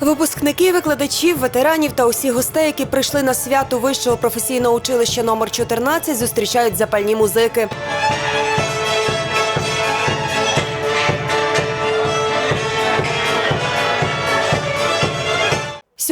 Випускники, викладачів, ветеранів та усіх гостей, які прийшли на свято вищого професійного училища номер 14, зустрічають запальні музики.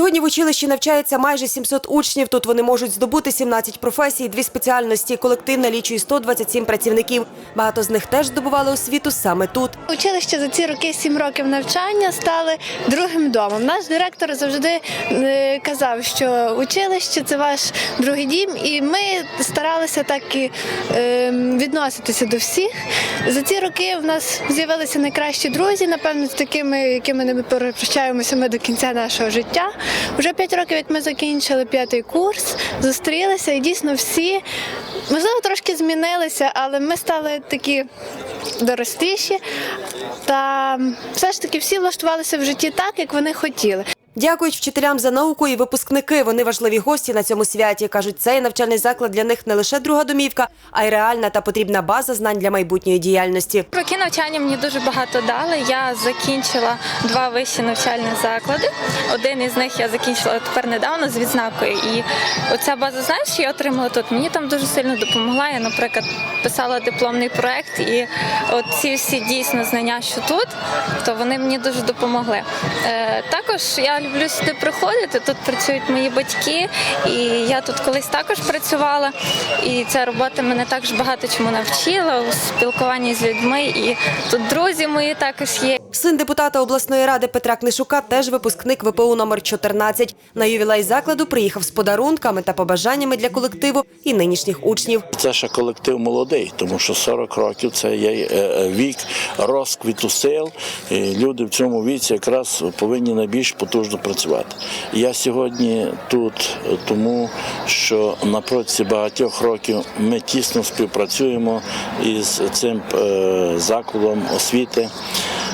Сьогодні в училищі навчається майже 700 учнів. Тут вони можуть здобути 17 професій, дві спеціальності. Колектив налічує 127 працівників. Багато з них теж здобували освіту саме тут. Училище за ці роки, сім років навчання, стали другим домом. Наш директор завжди е, казав, що училище це ваш другий дім, і ми старалися так і е, відноситися до всіх. За ці роки в нас з'явилися найкращі друзі, напевно, з такими, якими не прощаємося ми до кінця нашого життя. Вже п'ять років, як ми закінчили п'ятий курс, зустрілися, і дійсно всі можливо трошки змінилися, але ми стали такі доросліші. Та все ж таки всі влаштувалися в житті так, як вони хотіли. Дякують вчителям за науку і випускники. Вони важливі гості на цьому святі. кажуть, цей навчальний заклад для них не лише друга домівка, а й реальна та потрібна база знань для майбутньої діяльності. Роки навчання мені дуже багато дали. Я закінчила два вищі навчальні заклади. Один із них я закінчила тепер недавно з відзнакою. І оця база знань, що я отримала тут, мені там дуже сильно допомогла. Я, наприклад, писала дипломний проект, і от ці всі дійсно знання, що тут, то вони мені дуже допомогли. Е, також я люблю сюди приходити. Тут працюють мої батьки, і я тут колись також працювала. І ця робота мене також багато чому навчила у спілкуванні з людьми. І тут друзі мої також є. Син депутата обласної ради Петра Книшука теж випускник ВПУ номер 14. На ювілей закладу приїхав з подарунками та побажаннями для колективу і нинішніх учнів. Це ще колектив молодий, тому що 40 років це є е, е, вік розквіту сил. І люди в цьому віці якраз повинні найбільш потужно працювати. Я сьогодні тут е, тому, що на протязі багатьох років ми тісно співпрацюємо із цим е, закладом освіти.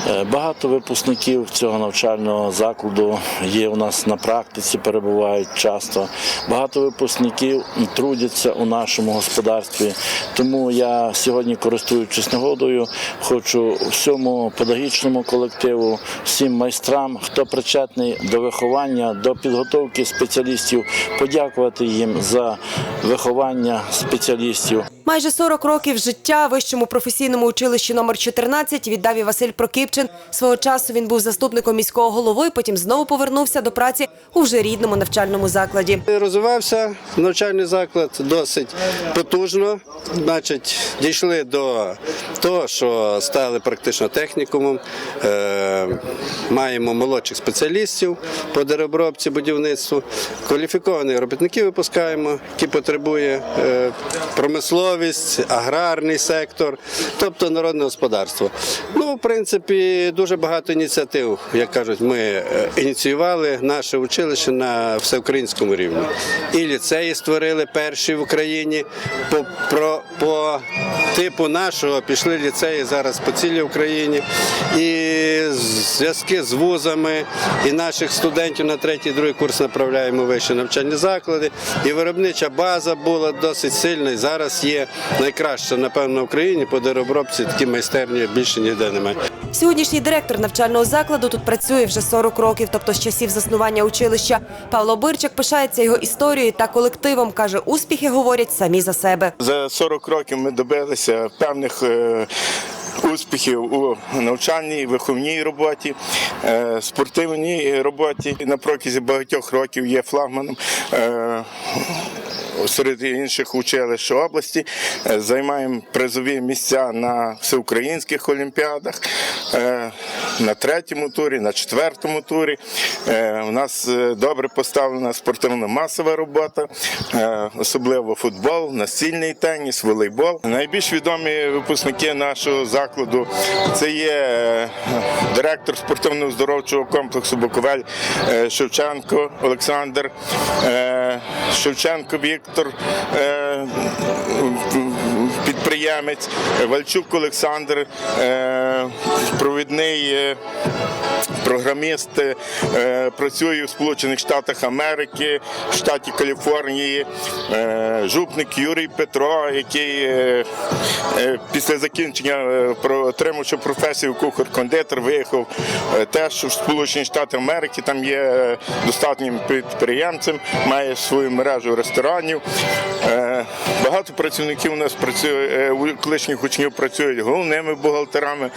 Е, Багато випускників цього навчального закладу є у нас на практиці, перебувають часто. Багато випускників трудяться у нашому господарстві. Тому я сьогодні, користуючись нагодою, хочу всьому педагогічному колективу, всім майстрам, хто причетний до виховання, до підготовки спеціалістів, подякувати їм за виховання спеціалістів. Майже 40 років життя вищому професійному училищі номер 14 віддав і Василь Прокипчин. Свого часу він був заступником міського голови, потім знову повернувся до праці у вже рідному навчальному закладі. Розвивався навчальний заклад досить потужно. Значить, дійшли до того, що стали практично технікумом. Е, маємо молодших спеціалістів по деревообробці будівництву, кваліфікованих робітників випускаємо, які потребує е, промисловість, аграрний сектор, тобто народне господарство. Ну, в принципі, дуже багато ініціатив, як кажуть, ми е, ініціювали наше училище на всеукраїнському рівні. І ліцеї створили перші в Україні. По, про, по типу нашого пішли ліцеї зараз по цілій Україні. І зв'язки з вузами і наших студентів на третій, другий курс направляємо в вищі навчальні заклади. І виробнича база була досить сильна. І зараз є найкраща, напевно, в Україні по деревообробці такі майстерні більше ніде немає. Сьогоднішній директор навчального закладу тут працює вже 40 років, тобто з часів заснування училища. Павло Бирчак пишається його історією та колективом. каже, успіхи говорять самі за себе. За 40 років ми добилися певних е, успіхів у навчальній, виховній роботі, е, спортивній роботі. На протязі багатьох років є флагманом. Серед інших училищ області Е, займаємо призові місця на всеукраїнських олімпіадах е, на третьому турі, на четвертому турі. Е, У нас добре поставлена спортивно-масова робота, е, особливо футбол, настільний теніс, волейбол. Найбільш відомі випускники нашого закладу це є директор спортивно-здоровчого комплексу Буковель Шевченко Олександр, Шевченко Віктор. е, Підприємець Вальчук Олександр, е, провідний е, програміст, е, працює в Сполучених Штатах Америки, в штаті Каліфорнії. Е, Жупник Юрій Петро, який е, е, після закінчення е, отримавши професію кухар-кондитер, виїхав е, теж в Сполучені Штати Америки. Там є е, достатнім підприємцем, має свою мережу ресторанів. Е, Багато працівників у нас працює, е, у колишніх учнів працюють головними бухгалтерами,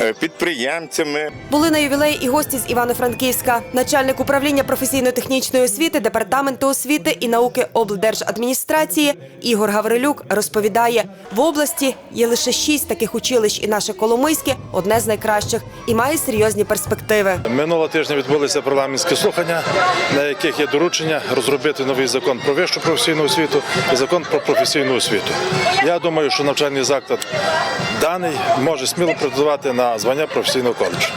е, підприємцями. Були на ювілеї і гості з Івано-Франківська. Начальник управління професійно-технічної освіти департаменту освіти і науки облдержадміністрації Ігор Гаврилюк розповідає: в області є лише шість таких училищ, і наше Коломийське одне з найкращих і має серйозні перспективи. Минулого тижня відбулися парламентські слухання, на яких є доручення розробити новий закон про вищу професійну освіту і закон про професійну освіту. Я думаю, що навчальний заклад даний може сміло претендувати на звання професійного коледжу.